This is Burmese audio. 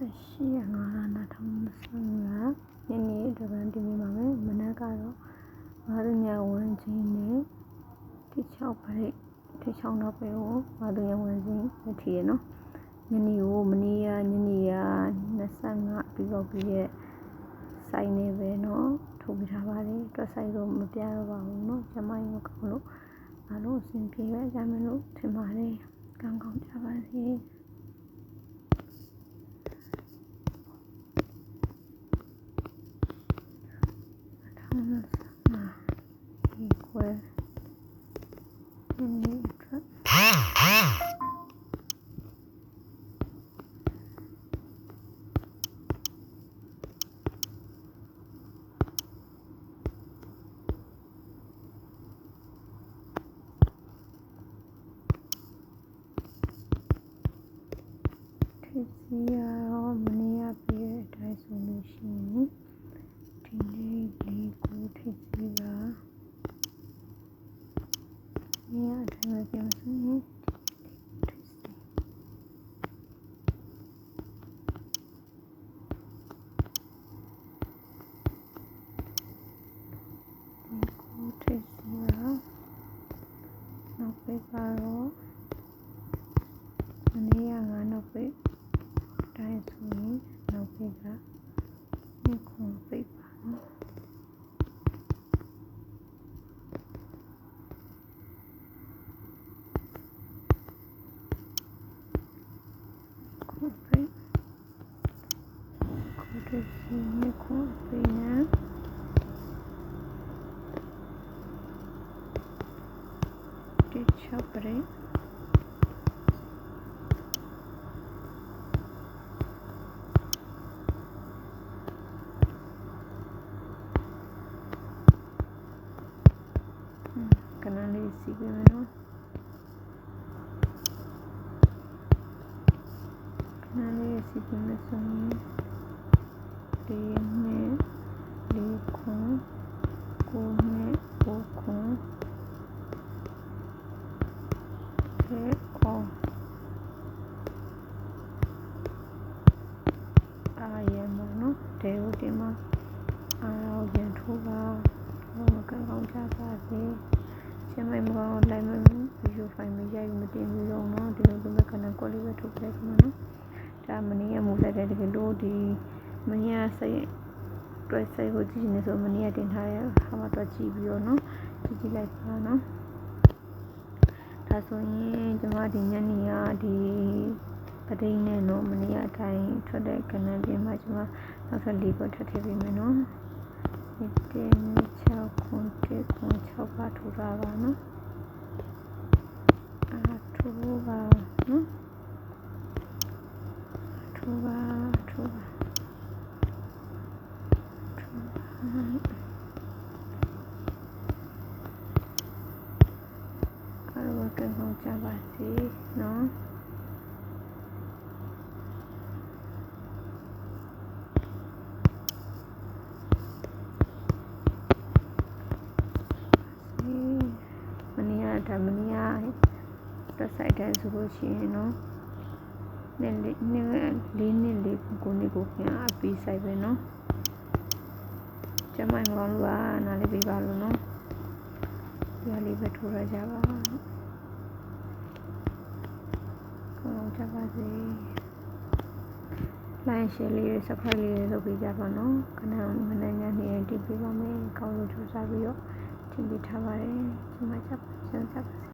28ရက်5လ2025ညနေအတွက်ကန်တင်ပြပါမယ်မနက်ကတော့ငါတို့ညဝန်ချင်းနဲ့တိ6ပရိတ်တိ6နောက်ပဲကိုငါတို့ညဝန်ချင်းအထီရနော်ညနေကိုမနေ့ကညနေက25ပြီးတော့ပြီးရဲ့စိုင်းနေပဲနော်ထုတ်ပြထားပါတယ်တွက်ဆိုင်တော့မပြတော့ပါဘူးနော်ကျမကြီးမကောင်းလို့အားလုံးအဆင်ပြေပဲကြမယ်လို့ထင်ပါတယ်ကောင်းကောင်းကြပါစေ minus equal neutral. Yeah. Yeah, I try like everything. nộp vào đó Ini yang anak pe, footprint. Quarter senior footprint now. छप रहे कनाडा इसी के मेरा Hare Sikha Sami Đi mẹ Đi khốn Cô mẹ Cô khốn Thế con Ai em mà nó Đều đi mà Ai đâu dành thú vào Thôi mà các con thì Xem em con lại mà Dù phải mình dạy mình tìm video nó Thì nó cũng phải cần có lý về thuộc đấy mà nó အောအာရမနော်တဲဦးတင်မအာရောရန်ထိုးပါဘာမကန်ကောင်းကြပါစေချင်မိုင်မကောင်းလိုက်မဗီဒီယိုဖိုင်မရိုက်မတင်ဘူးတော့နော်ဒီလိုဒီမဲ့ကနကွက်လေးပဲထုတ်ပြလိုက်မှာနော်ဒါမနေ့ကမူလက်တဲ့တကယ်လို့ဒီမနေ့ကစိတ်တွဲစိတ်ကိုကြည့်နေဆိုမနေ့ကတင်ထားရဟာမတော့ကြည့်ပြီးတော့နော်ကြည့်ကြည့်လိုက်ပါနော်ဒါဆိုရင်ကျမဒီညနေကဒီပဒိန်းနဲ့နော်မနေ့ကအတိုင်းထွက်တဲ့ကဏ္ဍပြင်မှာကျမနောက်ထပ်၄ခုထပ်ထည့်ပေးမယ်နော်ဒီတင်6ခွန်1ခွန်6ပါထူတာပါနော်အာထူပါနော် ထူပါထူပါထူပါအားလုံးကံကောင်းကြပါစေနော်မနေ့ကဒါမနေ့ကတက်ဆိုင်တဲ့ဆိုလို့ရှိရင်နော် နဲ့လေးနဲ့လေးနဲ့လေးကိုနေကိုပြန်အပီးဆိုင်ပဲနော်ကျမမကောင်းလို့ကနားလေးပေးပါလို့နော်ဒီဟာလေးပဲထိုးရကြပါကောင်းကြပါစေလိုက်ရှယ်လေး subscribe လေးလုပ်ပေးကြပါနော်ခဏမနေ့ညနေတင်ပေးပါမယ်ကောင်းလို့ကြိုးစားပြီးတော့တင်ပေးထားပါတယ်ကျမချက်ပါချမ်းသာပါ